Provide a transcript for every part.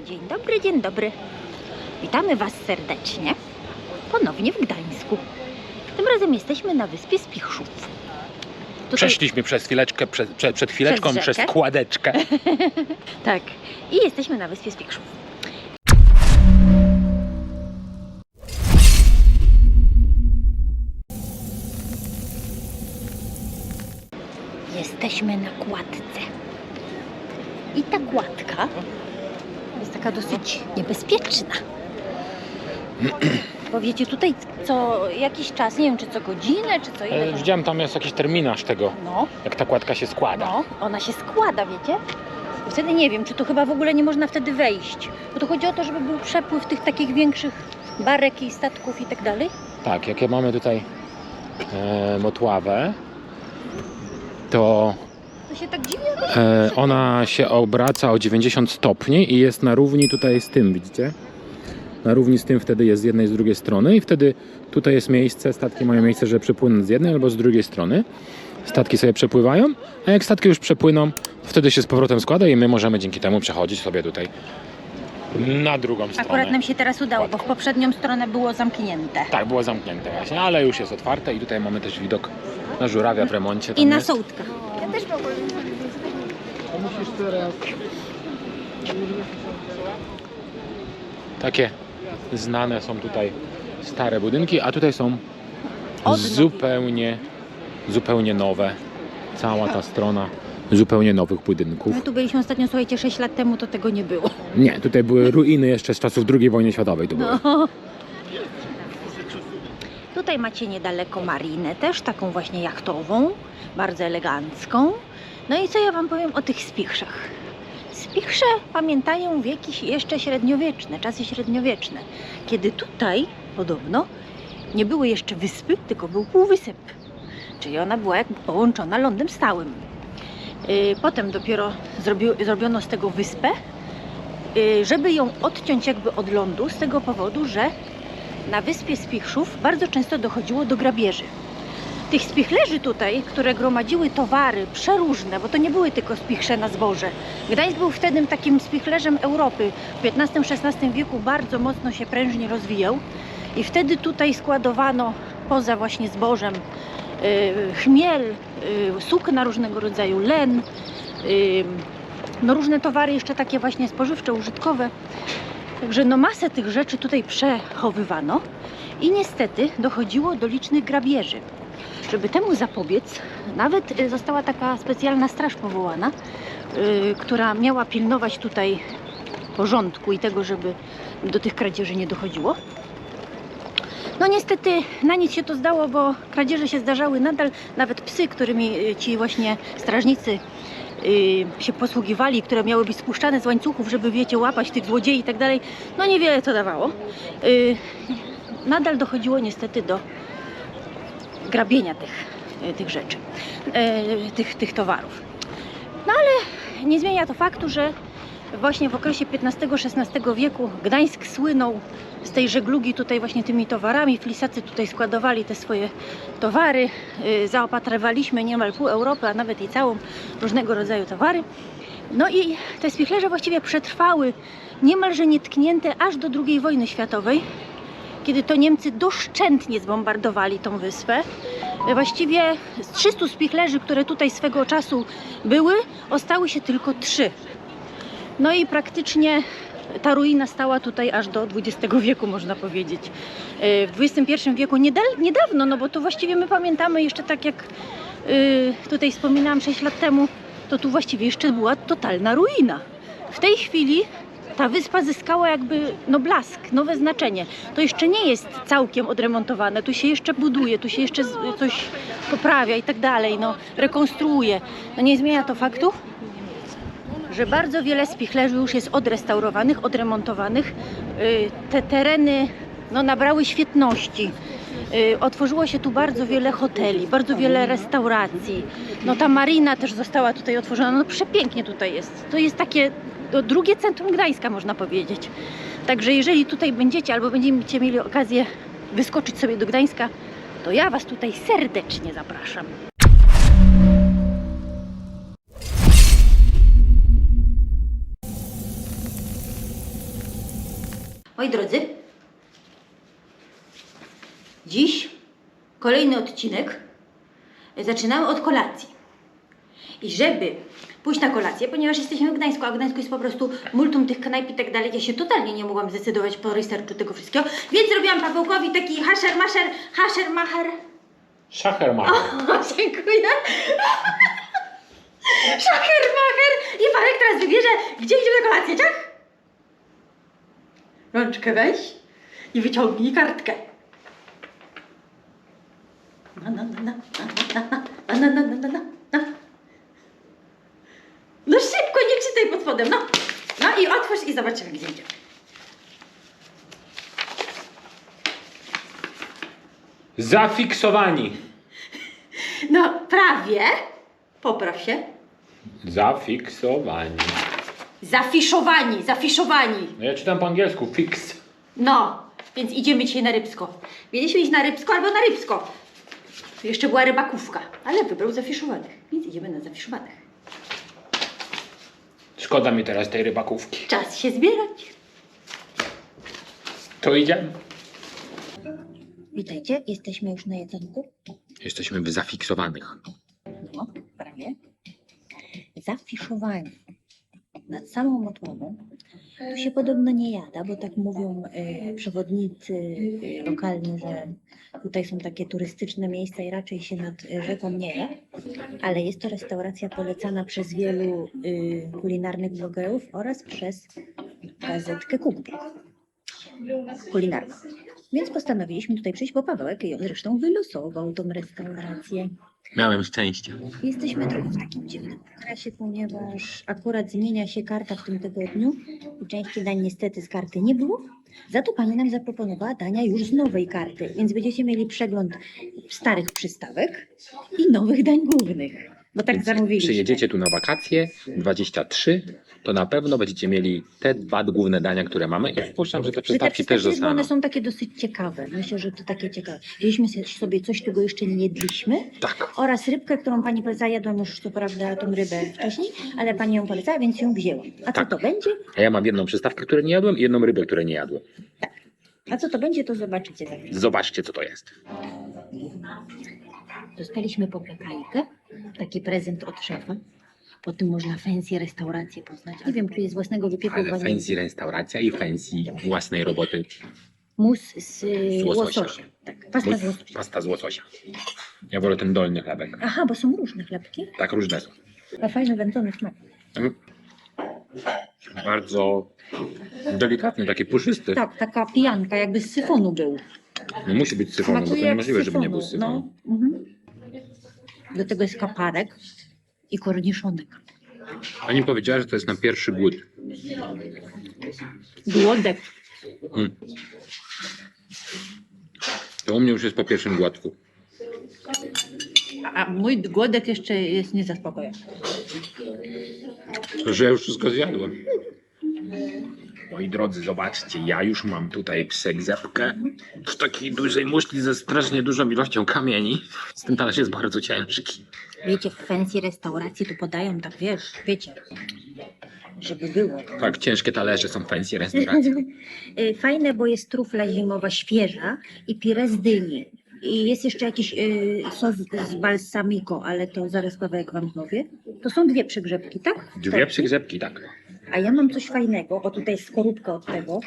Dzień dobry, dzień dobry. Witamy Was serdecznie. Ponownie w Gdańsku. Tym razem jesteśmy na wyspie Spichrzów. Tutaj- Przeszliśmy przez chwileczkę, przed, przed, przed chwileczką, Przez przez, kładeczkę. Tak. I jesteśmy na wyspie Spichrzów. Jesteśmy na kładce. I ta kładka taka dosyć niebezpieczna. Bo wiecie, tutaj co jakiś czas, nie wiem czy co godzinę, czy co ile. E, Widziałem tam jest jakiś terminarz tego, No, jak ta kładka się składa. no, ona się składa, wiecie? I wtedy nie wiem, czy to chyba w ogóle nie można wtedy wejść. Bo to chodzi o to, żeby był przepływ tych takich większych barek i statków i tak dalej. Tak, jakie mamy tutaj e, motławę, To się tak dziwnie e, ona się obraca o 90 stopni i jest na równi tutaj z tym, widzicie? Na równi z tym wtedy jest z jednej i z drugiej strony i wtedy tutaj jest miejsce, statki mają miejsce, żeby przepłynąć z jednej albo z drugiej strony. Statki sobie przepływają, a jak statki już przepłyną, wtedy się z powrotem składa i my możemy dzięki temu przechodzić sobie tutaj na drugą stronę. Akurat nam się teraz udało, bo w poprzednią stronę było zamknięte. Tak, było zamknięte właśnie, ale już jest otwarte i tutaj mamy też widok na żurawia w remoncie. I tam na jest. sołtka. Też mogłem. musisz teraz. Takie znane są tutaj stare budynki, a tutaj są zupełnie, zupełnie nowe. Cała ta strona zupełnie nowych budynków. My tu byliśmy ostatnio, słuchajcie, 6 lat temu, to tego nie było. Nie, tutaj były ruiny jeszcze z czasów II wojny światowej. Tu były. No. Tutaj macie niedaleko marinę, też taką właśnie jachtową, bardzo elegancką. No i co ja Wam powiem o tych spichrzach? Spichrze pamiętają wieki jeszcze średniowieczne, czasy średniowieczne, kiedy tutaj podobno nie były jeszcze wyspy, tylko był półwysep. Czyli ona była jakby połączona lądem stałym. Yy, Potem dopiero zrobi, zrobiono z tego wyspę, yy, żeby ją odciąć jakby od lądu, z tego powodu, że na wyspie Spichrzów bardzo często dochodziło do grabieży. Tych spichlerzy tutaj, które gromadziły towary przeróżne, bo to nie były tylko spichrze na zboże. Gdańsk był wtedy takim spichlerzem Europy. W XV-XVI wieku bardzo mocno się prężnie rozwijał i wtedy tutaj składowano poza właśnie zbożem y, chmiel, y, sukna różnego rodzaju, len, y, no różne towary jeszcze takie właśnie spożywcze, użytkowe. Także no masę tych rzeczy tutaj przechowywano i niestety dochodziło do licznych grabieży. Żeby temu zapobiec, nawet y, została taka specjalna straż powołana, y, która miała pilnować tutaj porządku i tego, żeby do tych kradzieży nie dochodziło. No niestety na nic się to zdało, bo kradzieże się zdarzały nadal. Nawet psy, którymi y, ci właśnie strażnicy się posługiwali, które miały być spuszczane z łańcuchów, żeby wiecie, łapać tych złodziei i tak dalej, no niewiele to dawało. Y, nadal dochodziło niestety do grabienia tych, y, tych rzeczy, y, tych, tych towarów. No ale nie zmienia to faktu, że właśnie w okresie XV-XVI wieku Gdańsk słynął z tej żeglugi tutaj właśnie tymi towarami. Flisacy tutaj składowali te swoje towary. Y, Zaopatrywaliśmy niemal pół Europy, a nawet i całą różnego rodzaju towary. No i te spichlerze właściwie przetrwały niemalże nietknięte aż do II wojny światowej, kiedy to Niemcy doszczętnie zbombardowali tą wyspę. Y, Właściwie z 300 spichlerzy, które tutaj swego czasu były, ostały się tylko trzy. No i praktycznie ta ruina stała tutaj aż do XX wieku, można powiedzieć. Yy, W XXI wieku niedawno, no bo to właściwie my pamiętamy jeszcze tak jak yy, tutaj wspominałam 6 lat temu, to tu właściwie jeszcze była totalna ruina. W tej chwili ta wyspa zyskała jakby no blask, nowe znaczenie. To jeszcze nie jest całkiem odremontowane, tu się jeszcze buduje, tu się jeszcze coś poprawia i tak dalej, no rekonstruuje. No nie zmienia to faktu, że bardzo wiele spichlerzy już jest odrestaurowanych, odremontowanych. Y, Te tereny no, nabrały świetności. Y, Otworzyło się tu bardzo wiele hoteli, bardzo wiele restauracji. No ta marina też została tutaj otworzona. No przepięknie tutaj jest. To jest takie no, drugie centrum Gdańska, można powiedzieć. Także jeżeli tutaj będziecie albo będziecie mieli okazję wyskoczyć sobie do Gdańska, to ja Was tutaj serdecznie zapraszam. Moi drodzy, dziś kolejny odcinek. Zaczynamy od kolacji. I żeby pójść na kolację, ponieważ jesteśmy w Gdańsku, a Gdańsku jest po prostu multum tych knajp i tak dalej, ja się totalnie nie mogłam zdecydować po researchu tego wszystkiego, więc zrobiłam Pawełkowi taki hasher, masher, hasher, macher. Szacherman. O, dziękuję. Szacher, macher. I Pawełek teraz wybierze, gdzie idziemy na kolację, tak? Rączkę weź i wyciągnij kartkę. Na, na, na, na, na, na, na, na, na, na, na. No szybko, nie czytaj pod spodem, no. No i otwórz i zobaczymy, gdzie idziemy. Zafiksowani. No, prawie. Popraw się. Zafiksowani. Zafiszowani, zafiszowani. No ja czytam po angielsku. Fix. No, więc idziemy dzisiaj na Rybsko. Mieliśmy iść na Rybsko albo na Rybsko. Jeszcze była rybakówka, ale wybrał zafiszowanych, więc idziemy na zafiszowanych. Szkoda mi teraz tej rybakówki. Czas się zbierać. To idziemy. Witajcie, jesteśmy już na jedzonku. Jesteśmy w zafiksowanych. No, prawie. Zafiszowani. Nad samą Motłową. Tu się podobno nie jada, bo tak mówią y, przewodnicy y, lokalni, że tutaj są takie turystyczne miejsca i raczej się nad y, rzeką nie je. Ale jest to restauracja polecana przez wielu y, kulinarnych blogerów oraz przez gazetkę Cookbook kulinarną. Więc postanowiliśmy tutaj przyjść, bo Pawełek ją zresztą wylosował tą restaurację. Miałem szczęście. Jesteśmy trochę w takim dziwnym okresie, ponieważ akurat zmienia się karta w tym tygodniu i części dań niestety z karty nie było. Za to pani nam zaproponowała dania już z nowej karty, więc będziecie mieli przegląd starych przystawek i nowych dań głównych. Bo tak Więc zamówiliśmy. Przyjedziecie tu na wakacje 23, to na pewno będziecie mieli te dwa główne dania, które mamy. I wpuszczam, że te przystawki też bo one zostaną. są takie dosyć ciekawe. Myślę, że to takie ciekawe. Wzięliśmy sobie coś, czego jeszcze nie jedliśmy. Tak. Oraz rybkę, którą pani polecała. Jadłam już co prawda tą rybę wcześniej, ale pani ją polecała, więc ją wzięłam. A co Tak. to będzie? A ja mam jedną przystawkę, której nie jadłem i jedną rybę, której nie jadłem. A co to będzie, to zobaczycie. Zobaczcie, co to jest. Dostaliśmy popiekalkę, taki prezent od szefa. Po tym można fancy restaurację poznać. Nie wiem, czy jest własnego wypieku Ale wanilii. fancy restauracja i fancy własnej roboty. Mus z y, Z łososia. łososia. Tak, pasta z łososia. Pasta z łososia. Ja wolę ten dolny chlebek. Aha, bo są różne chlebki. Tak różne są. A fajny wędzony smak. Bardzo delikatny, taki puszysty. Tak, taka pijanka, jakby z syfonu był. Nie musi być syfonu, bo to jak niemożliwe, żeby nie był syfonu. No. Mhm. Do tego jest kaparek i korniszonek. Pani powiedziała, że to jest na pierwszy głód. Głodek. Mm. To u mnie już jest po pierwszym głodku. A mój głodek jeszcze jest niezaspokojony. Że ja już wszystko zjadłem. Moi drodzy, zobaczcie, ja już mam tutaj psegzepkę w takiej dużej muszli ze strasznie dużą ilością kamieni. Z tym talerz jest bardzo ciężki. Wiecie, w fancy restauracji tu podają, tak wiesz, wiecie, żeby było. Tak, ciężkie talerze są fancy restauracji. Y, Fajne, bo jest trufla zimowa świeża i pire z dyni. I jest jeszcze jakiś y, sos z balsamico, ale to zaraz Pawełek wam powie. To są dwie przygrzebki, tak? Dwie przygrzebki, tak. A ja mam coś fajnego, bo tutaj jest skorupka od tego.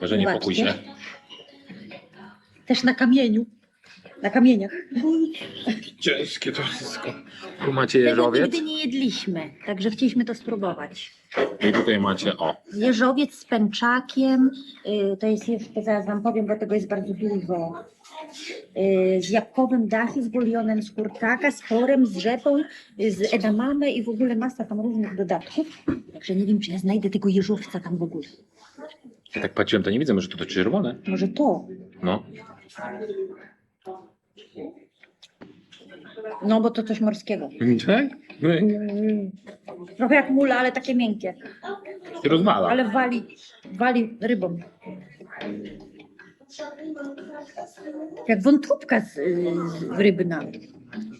Może nie pokój się. Też na kamieniu. Na kamieniach. Ciężkie to wszystko. Tu macie Tego jeżowiec nigdy nie jedliśmy, także chcieliśmy to spróbować. i tutaj macie, o, Jeżowiec z pęczakiem, y, to jest jeszcze, zaraz wam powiem, bo tego jest bardzo dużo. Y, Z jabłkowym dachu, z bulionem z kurczaka, z porem, z rzepą, y, z edamame i w ogóle masa tam różnych dodatków. Także nie wiem, czy ja znajdę tego jeżowca tam w ogóle. ja tak patrzyłem, to nie widzę, może to to czerwone. Może to? No, No, bo to coś morskiego. tak? Mm, Trochę jak mula, ale takie miękkie. się rozwala. Ale wali, wali rybą. Jak wątróbka z, z rybna.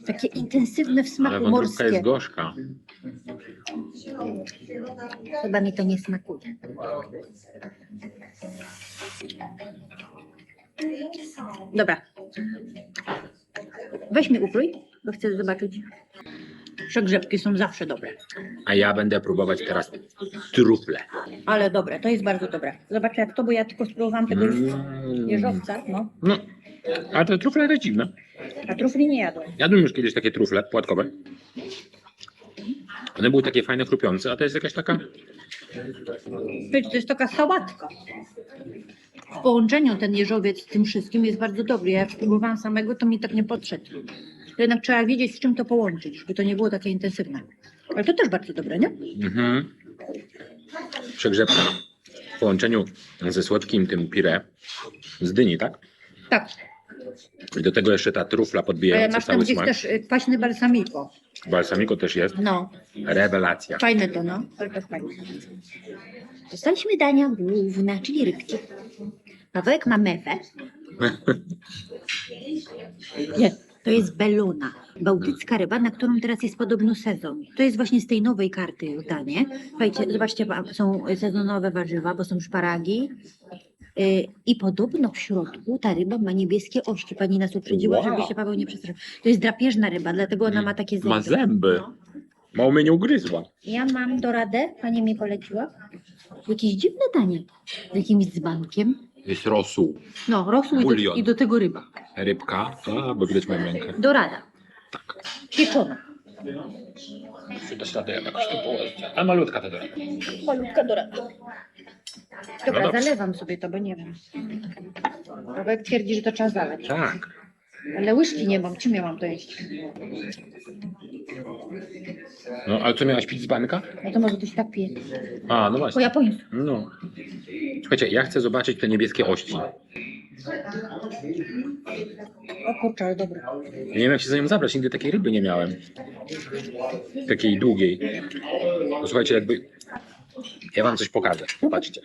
Takie intensywne w Ale smaku wątróbka morskie. jest gorzka. Chyba mi to nie smakuje. Dobra. Weź mi ukrój, bo chcę zobaczyć. Przegrzebki są zawsze dobre. A ja będę próbować teraz trufle. Ale dobre, to jest bardzo dobre. Zobaczę jak to, bo ja tylko spróbowałam tego już Mm. jeżowca, no. No, a te trufle jest dziwne. A trufli nie jadłem. Jadłem już kiedyś takie trufle płatkowe. One były takie fajne, chrupiące, a to jest jakaś taka... Wiecie, to jest taka sałatka. W połączeniu ten jeżowiec z tym wszystkim jest bardzo dobry. Ja jak spróbowałam samego, to mi tak nie podszedł. To jednak trzeba wiedzieć, z czym to połączyć, żeby to nie było takie intensywne. Ale to też bardzo dobre, nie? Mhm. Przegrzebka w połączeniu ze słodkim tym pire z dyni, tak? Tak, I do tego jeszcze ta trufla ale podbijająca masz tam cały gdzieś smak. też y, kwaśny balsamiko. Balsamico też jest. No, Rewelacja. fajne to, no. Fajne. Dostaliśmy dania główne, czyli rybki. Pawełek ma mewę. Nie, to jest beluna. Bałtycka ryba, na którą teraz jest podobno sezon. To jest właśnie z tej nowej karty danie. Słuchajcie, zobaczcie, są sezonowe warzywa, bo są szparagi. Yy, I podobno w środku ta ryba ma niebieskie ości. Pani nas uprzedziła, Wow. żeby się Paweł nie przestraszył. To jest drapieżna ryba, dlatego ona ma takie zęby. Ma zęby. No. Mało mnie nie ugryzła. Ja mam doradę, pani mi poleciła. Jakieś dziwne danie. Z jakimś dzbankiem. Jest rosół. No, rosół i do, Bulion. i do tego ryba. Rybka. A, bo widać moją rękę. Dorada. Tak. Pieczona. Radę jakoś to położyć. A malutka ta dorada. Malutka dorada. Dobra, No dobrze. zalewam sobie to, bo nie wiem. Paweł twierdzi, że to trzeba zalać. Tak. Ale łyżki nie mam. Czym ja mam to jeść? No, ale co miałaś pić z banka? No to może się tak pije. A, no Po właśnie. japońsku. No. Słuchajcie, ja chcę zobaczyć te niebieskie ości. O kurczę, ale. Ja nie wiem, jak się za nią zabrać. Nigdy takiej ryby nie miałem. Takiej długiej. No, słuchajcie, jakby... Ja wam coś pokażę. Popatrzcie.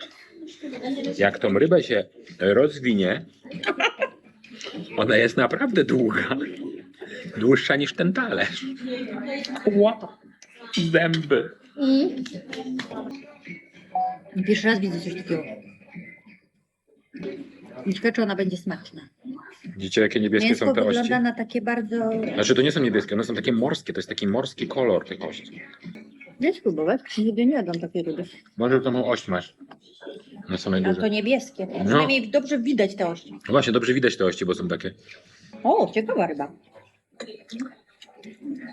Jak tą rybę się rozwinie, ona jest naprawdę długa. Dłuższa niż ten talerz. Ła. Zęby. Pierwszy raz widzę coś takiego. Ciekawe, czy ona będzie smaczna. Widzicie, jakie niebieskie Mięsko są te ości? wygląda na takie bardzo... Znaczy, to nie są niebieskie, one są takie morskie. To jest taki morski kolor tych ości. Nie spróbować? Nigdy nie jadłam takiej ryby. Może tą ość masz. One są A to niebieskie. Przynajmniej dobrze widać te ości. No właśnie, dobrze widać te ości, bo są takie O, ciekawa ryba.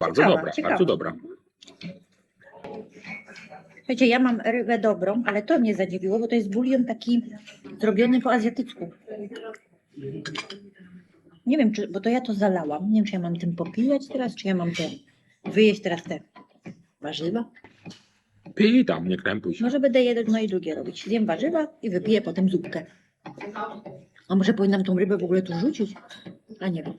bardzo Ciekawa, dobra, ciekawa. bardzo dobra. Słuchajcie, ja mam rybę dobrą, ale to mnie zadziwiło, bo to jest bulion taki zrobiony po azjatycku. Nie wiem, czy, bo to ja to zalałam. Nie wiem, czy ja mam tym popijać teraz, czy ja mam te, wyjeść teraz te warzywa. Pij tam, nie krępuj się. Może będę jedno i drugie robić. Zjem warzywa i wypiję potem zupkę. A może powinnam tą rybę w ogóle tu rzucić? A nie wiem.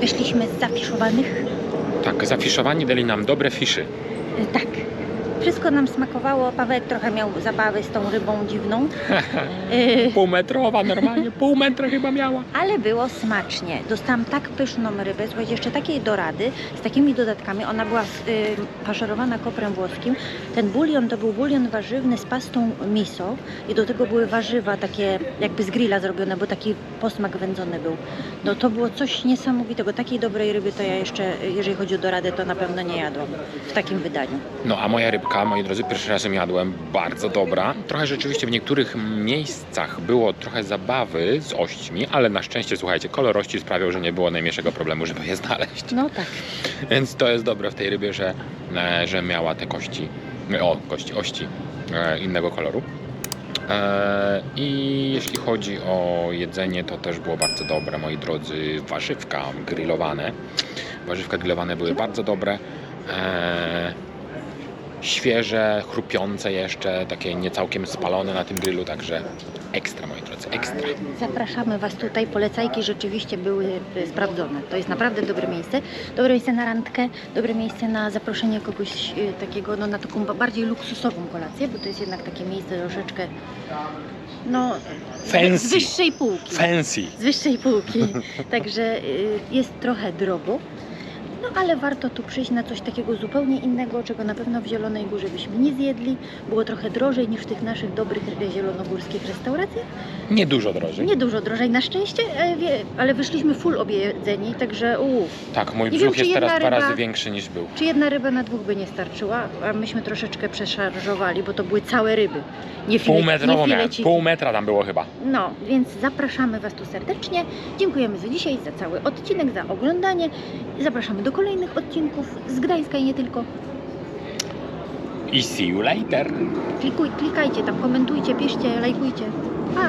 Wyszliśmy z zafiszowanych. Tak, zafiszowani dali nam dobre fiszy. Y, Tak. Wszystko nam smakowało. Pawełek trochę miał zabawy z tą rybą dziwną. Y, Półmetrowa normalnie, pół metra chyba miała. Ale było smacznie. Dostałam tak pyszną rybę, słuchajcie, jeszcze takiej dorady, z takimi dodatkami. Ona była y, faszerowana koprem włoskim. Ten bulion to był bulion warzywny z pastą miso i do tego były warzywa takie jakby z grilla zrobione, bo taki posmak wędzony był. No to było coś niesamowitego. Takiej dobrej ryby to ja jeszcze, y, jeżeli chodzi o doradę, to na pewno nie jadłam w takim wydaniu. No a moja rybka, moi drodzy, pierwszy raz ją jadłem, bardzo dobra. Trochę rzeczywiście w niektórych miejscach było trochę zabawy z ośćmi, ale na szczęście, słuchajcie, kolor ości sprawiał, że nie było najmniejszego problemu, żeby je znaleźć. No tak. Więc to jest dobre w tej rybie, że, e, że miała te kości, o, kości, ości e, innego koloru. E, I jeśli chodzi o jedzenie, to też było bardzo dobre, moi drodzy. Warzywka grillowane. Warzywka grillowane były bardzo dobre. E, świeże, chrupiące jeszcze, takie niecałkiem spalone na tym grillu, także ekstra moi drodzy, ekstra. Zapraszamy Was tutaj. Polecajki rzeczywiście były y, sprawdzone. To jest naprawdę dobre miejsce. Dobre miejsce na randkę, dobre miejsce na zaproszenie kogoś y, takiego, no na taką ba- bardziej luksusową kolację, bo to jest jednak takie miejsce troszeczkę, no, z Fancy, wyższej półki. fancy. z wyższej półki. Także y, jest trochę drogo. No ale warto tu przyjść na coś takiego zupełnie innego, czego na pewno w Zielonej Górze byśmy nie zjedli. Było trochę drożej niż w tych naszych dobrych e, zielonogórskich restauracjach. Nie dużo drożej. Nie dużo drożej na szczęście, e, ale wyszliśmy full objedzeni, także uuu. Tak, mój wiem, brzuch czy jest teraz jedna dwa ryba- razy większy niż był. Czy jedna ryba na dwóch by nie starczyła? A myśmy troszeczkę przeszarżowali, bo to były całe ryby. Nie, file, Półmetrową nie miałem, pół metra tam było chyba. No, więc zapraszamy Was tu serdecznie. Dziękujemy za dzisiaj, za cały odcinek, za oglądanie. Zapraszamy do kolejnych odcinków z Gdańska i nie tylko. I see you later. Klikuj, klikajcie tam, komentujcie, piszcie, lajkujcie. Pa!